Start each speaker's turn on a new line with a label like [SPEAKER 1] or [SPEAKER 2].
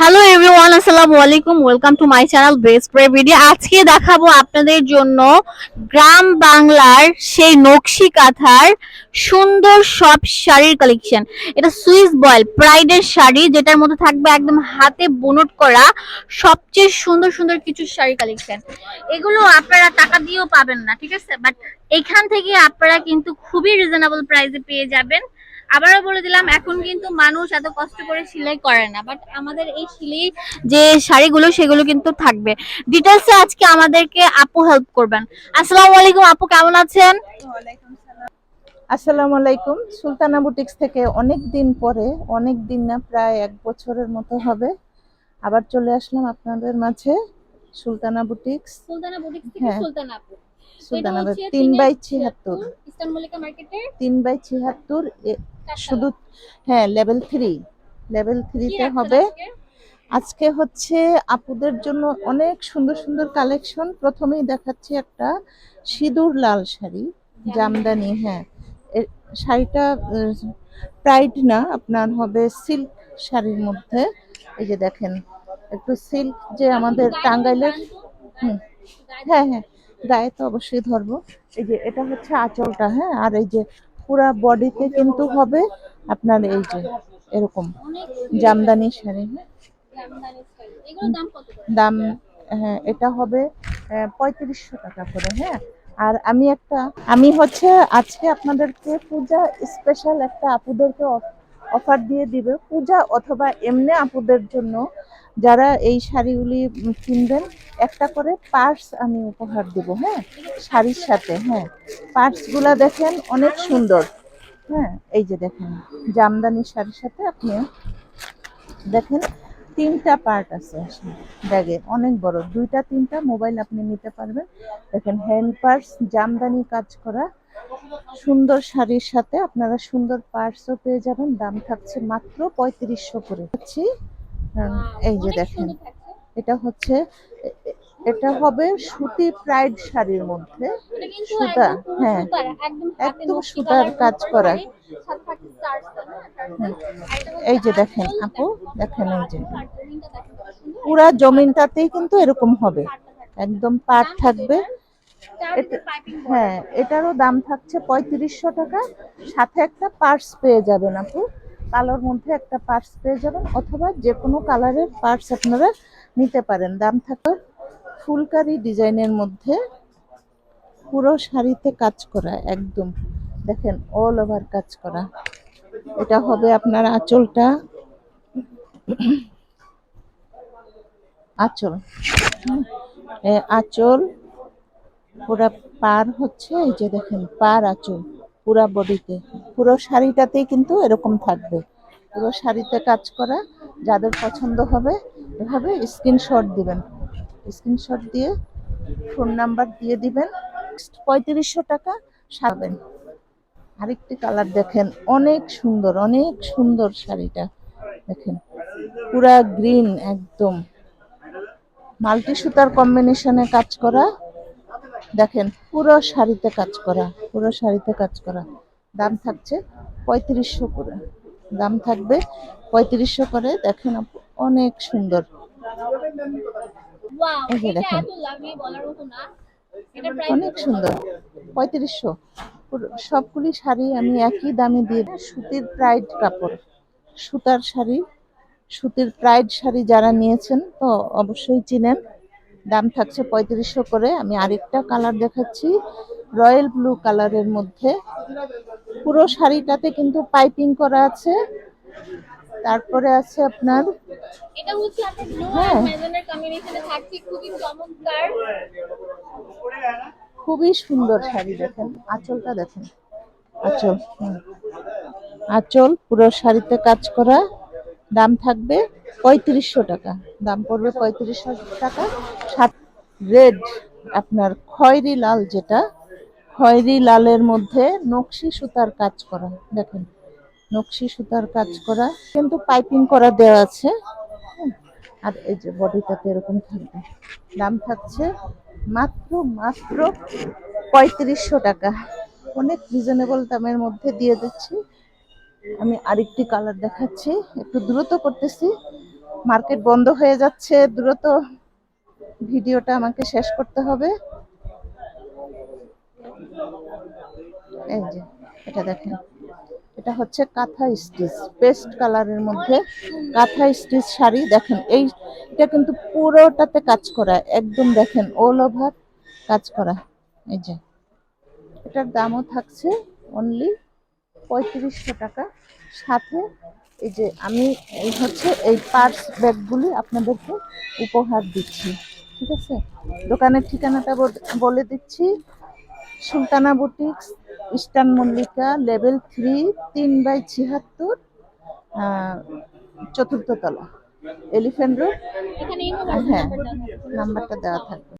[SPEAKER 1] Hello everyone আসসালামু আলাইকুম welcome to my channel প্রে ভিডিও আজকে দেখাবো আপনাদের জন্য গ্রাম বাংলার সেই নকশি কাঁথার সুন্দর সব শাড়ির কালেকশন এটা সুইস বয়েল প্রাইডের শাড়ি, যেটার মধ্যে থাকবে একদম হাতে বুনট করা সবচেয়ে সুন্দর সুন্দর কিছু শাড়ি কালেকশন এগুলো আপনারা টাকা দিয়েও পাবেন না, ঠিক আছে? বাট এখান থেকে আপনারা কিন্তু খুবই রিজনেবল প্রাইসে পেয়ে যাবেন। আবারও বলে দিলাম এখন কিন্তু মানুষ এত কষ্ট করে সেলাই করে না বাট আমাদের এই সেলাই যে শাড়িগুলো সেগুলো কিন্তু থাকবে। ডিটেলসে আজকে আমাদেরকে আপু হেল্প করবেন। আসসালামু আলাইকুম আপু কেমন আছেন?
[SPEAKER 2] আসসালামু আলাইকুম। সুলতানা বুটিক্স থেকে অনেক দিন পরে অনেক দিন না প্রায় এক বছরের মতো হবে। আবার চলে আসলাম আপনাদের মাঝে সুলতানা বুটিক্স
[SPEAKER 1] সুলতানা বুটিক্স
[SPEAKER 2] থেকে হ্যাঁ।
[SPEAKER 1] সুলতানা আপু।
[SPEAKER 2] সুলতানা তিন বাই ছিয়াত্তর
[SPEAKER 1] ইস্টার্ন মল্লিকা
[SPEAKER 2] তিন বাই ছিয়াত্তর শুধু হ্যাঁ লেভেল থ্রি লেভেল থ্রিতে হবে। আজকে? হচ্ছে আপুদের জন্য অনেক সুন্দর সুন্দর কালেকশন প্রথমেই দেখাচ্ছি একটা সিঁদুর লাল শাড়ি জামদানি। হ্যাঁ। শাড়িটা প্রাইড না আপনার হবে সিল্ক শাড়ির মধ্যে। এই যে দেখেন একটু সিল্ক যে আমাদের টাঙ্গাইলের হুম। হ্যাঁ হ্যাঁ। গায়ে তো অবশ্যই ধরবো। এই যে এটা হচ্ছে আঁচলটা হ্যাঁ। আর এই যে পুরা বডিতে কিন্তু হবে আপনার এই যে এরকম জামদানি শাড়ি।
[SPEAKER 1] দাম
[SPEAKER 2] হ্যাঁ এটা হবে পঁয়ত্রিশশো টাকা করে হ্যাঁ। আর আমি একটা, আমি হচ্ছে আজকে আপনাদেরকে পূজা স্পেশাল একটা আপুদেরকে অফার দিয়ে দিবে। পূজা অথবা এমনি আপুদের জন্য যারা এই শাড়িগুলি কিনবেন, একটা করে পার্স আমি উপহার দেব হ্যাঁ? শাড়ির সাথে হ্যাঁ? পার্সগুলা দেখেন অনেক সুন্দর হ্যাঁ? এই যে দেখেন, জামদানি শাড়ির সাথে আপনি দেখেন তিনটা পার্ট আছে ব্যাগে। অনেক বড়। দুইটা, তিনটা মোবাইল আপনি নিতে পারবেন। দেখেন হ্যান্ড পার্স জামদানি কাজ করা সুন্দর শাড়ির সাথে আপনারা সুন্দর পার্সও পেয়ে যাবেন। দাম থাকছে মাত্র পঁয়ত্রিশশো করে। আহ, এই যে দেখেন এটা হচ্ছে এটা হবে সুতি প্রাইড শাড়ির মধ্যে। সুতা, হ্যাঁ।
[SPEAKER 1] একদম
[SPEAKER 2] সুতার কাজ করা।
[SPEAKER 1] হচ্ছে
[SPEAKER 2] এই যে দেখেন আপু দেখেন এই যে। পুরা জমিনটাতেই কিন্তু এরকম হবে। একদম পাট থাকবে। হ্যাঁ এটারও দাম থাকছে পঁয়ত্রিশশো টাকা। সাথে একটা পার্স পেয়ে যাবেন আপু। কালোর মধ্যে একটা পার্স পেয়ে যাবেন অথবা যে কোনো কালারের পার্স আপনারা নিতে পারেন। দাম থাকবে ফুলকারি ডিজাইনের মধ্যে। পুরো শাড়িতে কাজ করা একদম। দেখেন অল ওভার কাজ করা। এটা হবে আপনার আঁচলটা। আঁচল। এ আঁচল পুরা পার হচ্ছে, এই যে দেখেন, পার আঁচল পুরা বডিতে। পুরো শাড়িটাতেই কিন্তু এরকম থাকবে। পুরো শাড়িতে কাজ করা, যাদের পছন্দ হবে, এভাবে স্ক্রিনশট দিবেন। স্ক্রিনশট দিয়ে ফোন নাম্বার দিয়ে দিবেন। পঁয়ত্রিশশো টাকা সাবেন আরেকটি কালার দেখেন, অনেক সুন্দর অনেক সুন্দর শাড়িটা। দেখেন, পুরা গ্রিন একদম। মাল্টি সুতার কম্বিনেশনে কাজ করা দেখেন পুরো শাড়িতে কাজ করা পুরো শাড়িতে কাজ করা। দাম থাকছে পঁয়ত্রিশশো করে। দাম থাকবে পঁয়ত্রিশশো করে দেখেন অনেক সুন্দর। দেখেন। অনেক সুন্দর। পঁয়ত্রিশশো। সবগুলি শাড়ি আমি একই দামে দিয়ে সুতির প্রাইড কাপড়। সুতার শাড়ি সুতির প্রাইড শাড়ি যারা নিয়েছেন তো অবশ্যই চিনেন। দাম থাকছে পঁয়ত্রিশশো করে। আমি আরেকটা কালার দেখাচ্ছি রয়্যাল ব্লু কালারের মধ্যে। পুরো শাড়িটাতে কিন্তু পাইপিং করা আছে। তারপরে আছে আপনার
[SPEAKER 1] এটা হচ্ছে আপনার ব্লু
[SPEAKER 2] হ্যাঁ।
[SPEAKER 1] আর ম্যাজেন্ডার কম্বিনেশনে থাকছে খুবই চমৎকার।
[SPEAKER 2] খুবই সুন্দর শাড়ি দেখেন আঁচলটা দেখেন। আঁচল হুম। আঁচল পুরো শাড়িতে কাজ করা দাম থাকবে পঁয়ত্রিশশো টাকা। দাম পড়বে পঁয়ত্রিশশো টাকা। সাত রেড, আপনার খয়েরি লাল যেটা, খয়েরি লালের মধ্যে নকশি সুতার কাজ করা। দেখেন, নকশি সুতার কাজ করা। কিন্তু পাইপিং করা দেওয়া আছে। আর এই যে বডিটাতে এরকম থাকবে। দাম থাকছে মাত্র মাত্র পঁয়ত্রিশশো টাকা। অনেক রিজনেবল দামের মধ্যে দিয়ে দিচ্ছি। আমি আরেকটি কালার দেখাচ্ছি। একটু দ্রুত করতেছি। মার্কেট বন্ধ হয়ে যাচ্ছে। দ্রুত ভিডিওটা আমাকে শেষ করতে হবে। এই যে, এটা দেখেন। এটা হচ্ছে কাঁথা স্টিচ পেস্ট কালারের মধ্যে কাঁথা স্টিচ শাড়ি। দেখেন, এই এটা কিন্তু পুরোটাতে কাজ করা। একদম দেখেন অল ওভার কাজ করা। এই যে, এটার দামও থাকছে অনলি পঁয়ত্রিশশো টাকা। সাথে এই যে আমি এই হচ্ছে এই পার্স ব্যাগগুলি আপনাদেরকে উপহার দিচ্ছি ঠিক আছে? দোকানের ঠিকানাটা বল- দিচ্ছি। Sultana boutiques Eastern Mallika level three তিন বাই ছিয়াত্তর আহ, চতুর্থ তলা। Elephant Road? হ্যাঁ নাম্বারটা দেওয়া থাকবে।